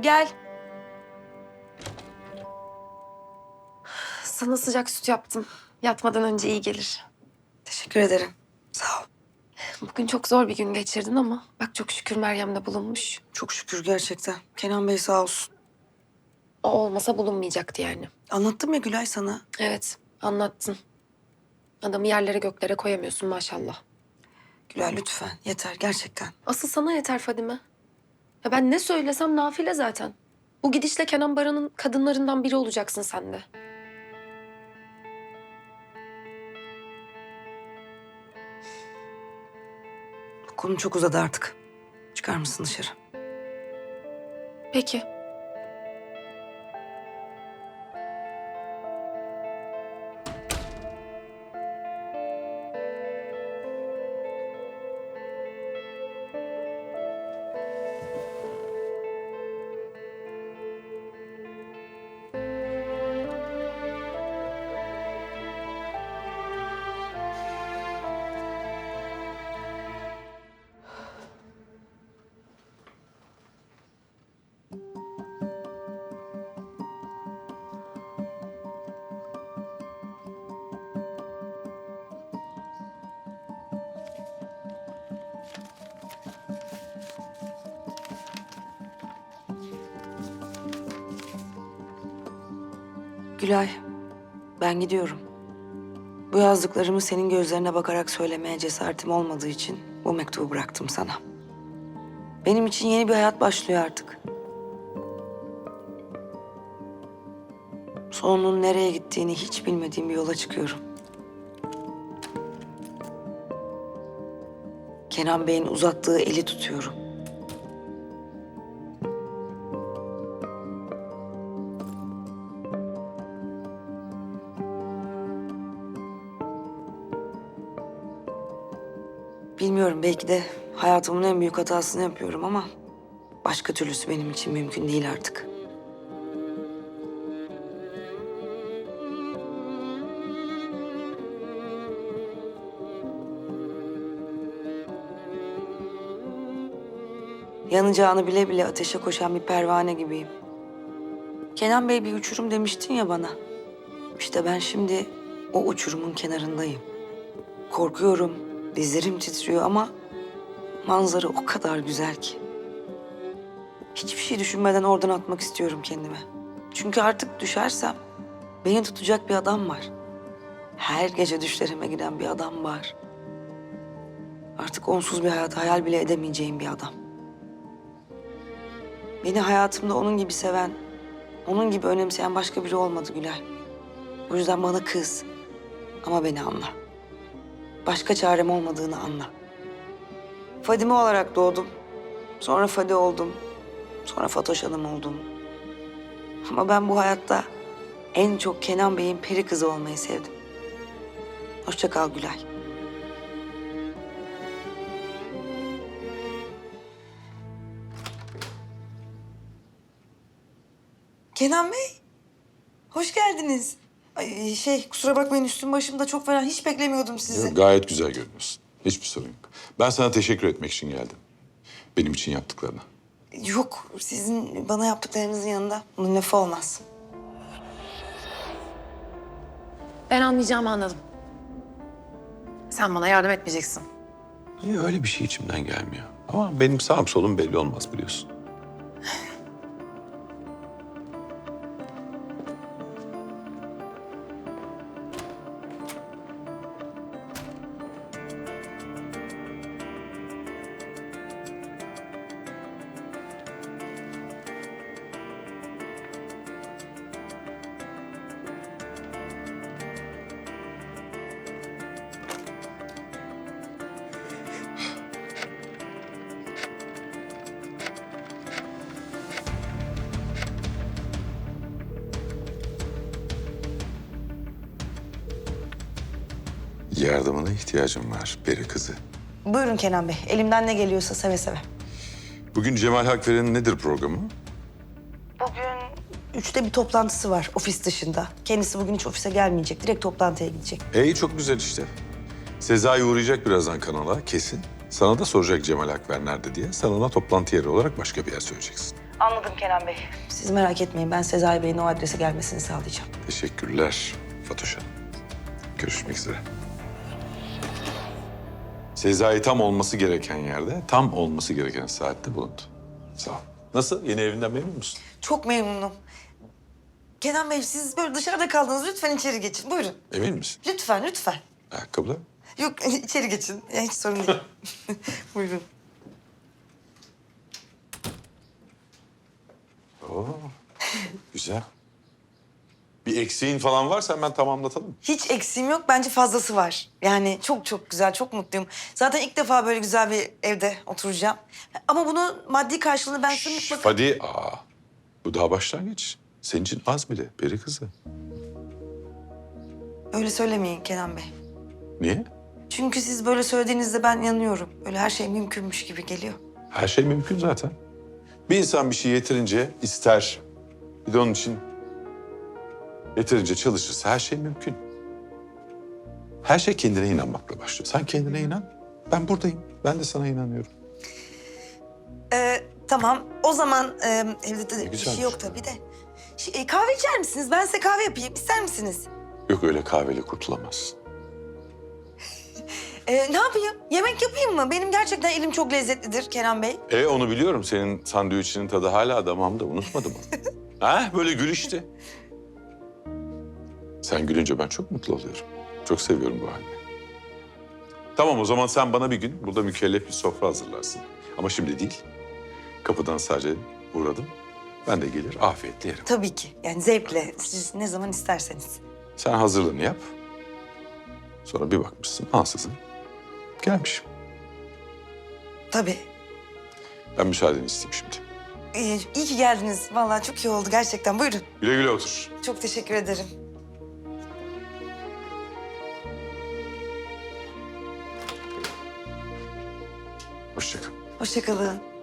gel. Sana sıcak süt yaptım. Yatmadan önce iyi gelir. Teşekkür ederim. Sağ ol. Bugün çok zor bir gün geçirdin ama bak çok şükür Meryem de bulunmuş. Çok şükür gerçekten. Kenan Bey sağ olsun. O olmasa bulunmayacaktı yani. Anlattım ya Gülay sana. Evet, anlattın. Adamı yerlere göklere koyamıyorsun maşallah. Gülay lütfen yeter gerçekten. Asıl sana yeter Fadime. Ya ben ne söylesem nafile zaten. Bu gidişle Kenan Baran'ın kadınlarından biri olacaksın sen de. Konu çok uzadı artık. Çıkar mısın dışarı? Peki. Gülay, ben gidiyorum. Bu yazdıklarımı senin gözlerine bakarak söylemeye cesaretim olmadığı için bu mektubu bıraktım sana. Benim için yeni bir hayat başlıyor artık. Sonunun nereye gittiğini hiç bilmediğim bir yola çıkıyorum. Kenan Bey'in uzattığı eli tutuyorum. Bilmiyorum belki de hayatımın en büyük hatasını yapıyorum ama başka türlüsü benim için mümkün değil artık. Yanacağını bile bile ateşe koşan bir pervane gibiyim. Kenan Bey bir uçurum demiştin ya bana. İşte ben şimdi o uçurumun kenarındayım. Korkuyorum, dizlerim titriyor ama manzara o kadar güzel ki. Hiçbir şey düşünmeden oradan atmak istiyorum kendime. Çünkü artık düşersem beni tutacak bir adam var. Her gece düşlerime giren bir adam var. Artık onsuz bir hayat hayal bile edemeyeceğim bir adam. Beni hayatımda onun gibi seven, onun gibi önemseyen başka biri olmadı Gülay. O yüzden bana kız ama beni anla. Başka çarem olmadığını anla. Fadime olarak doğdum. Sonra Fadi oldum. Sonra Fatoş Hanım oldum. Ama ben bu hayatta en çok Kenan Bey'in peri kızı olmayı sevdim. Hoşça kal Gülay. Kenan Bey, hoş geldiniz. Ay, şey, kusura bakmayın üstüm başım da çok fena. Hiç beklemiyordum sizi. Yok, Gayet güzel görünüyorsun. Hiçbir sorun yok. Ben sana teşekkür etmek için geldim. Benim için yaptıklarına. Yok, sizin bana yaptıklarınızın yanında bunun lafı olmaz. Ben anlayacağımı anladım. Sen bana yardım etmeyeceksin. Niye öyle bir şey içimden gelmiyor? Ama benim sağım solum belli olmaz biliyorsun. Yardımına ihtiyacım var peri kızı. Buyurun Kenan Bey, elimden ne geliyorsa seve seve. Bugün Cemal Hakver'in nedir programı? Bugün üçte bir toplantısı var ofis dışında. Kendisi bugün hiç ofise gelmeyecek, direkt toplantıya gidecek. İyi çok güzel işte. Sezai uğrayacak birazdan kanala kesin. Sana da soracak Cemal Hakver nerede diye. Sen ona toplantı yeri olarak başka bir yer söyleyeceksin. Anladım Kenan Bey. Siz merak etmeyin. Ben Sezai Bey'in o adrese gelmesini sağlayacağım. Teşekkürler Fatoş Hanım. Görüşmek üzere. Sezai tam olması gereken yerde, tam olması gereken saatte bulundu. Sağ ol. Nasıl? Yeni evinden memnun musun? Çok memnunum. Kenan Bey siz böyle dışarıda kaldınız. Lütfen içeri geçin. Buyurun. Emin misin? Lütfen, lütfen. Ayakkabılar? Yok içeri geçin. Ya, hiç sorun değil. Buyurun. Oo, güzel. Bir eksiğin falan varsa hemen tamamlatalım. Hiç eksiğim yok. Bence fazlası var. Yani çok çok güzel, çok mutluyum. Zaten ilk defa böyle güzel bir evde oturacağım. Ama bunun maddi karşılığını ben size mutlaka... Hadi, aa, bu daha başlangıç. Senin için az bile, peri kızı. Öyle söylemeyin Kenan Bey. Niye? Çünkü siz böyle söylediğinizde ben inanıyorum. Böyle her şey mümkünmüş gibi geliyor. Her şey mümkün zaten. Bir insan bir şey yeterince ister. Bir de onun için yeterince çalışırsa her şey mümkün. Her şey kendine inanmakla başlıyor. Sen kendine inan. Ben buradayım. Ben de sana inanıyorum. Ee, tamam. O zaman e, evde de bir şey yok tabii de. Şey, e, kahve içer misiniz? Ben size kahve yapayım. İster misiniz? Yok öyle kahveyle kurtulamazsın. Ee, ne yapayım? Yemek yapayım mı? Benim gerçekten elim çok lezzetlidir Kenan Bey. E onu biliyorum. Senin sandviçinin tadı hala damağımda. Unutmadım onu. ha böyle gül işte. Sen gülünce ben çok mutlu oluyorum. Çok seviyorum bu halini. Tamam o zaman sen bana bir gün burada mükellef bir sofra hazırlarsın. Ama şimdi değil. Kapıdan sadece uğradım. Ben de gelir afiyetle yerim. Tabii ki. Yani zevkle. Siz ne zaman isterseniz. Sen hazırlığını yap. Sonra bir bakmışsın ansızın gelmişim. Tabii. Ben müsaadeni isteyeyim şimdi. Ee, iyi ki geldiniz. Vallahi çok iyi oldu gerçekten. Buyurun. Güle güle otur. Çok teşekkür ederim. Hoşça kal. Hoşçakalın.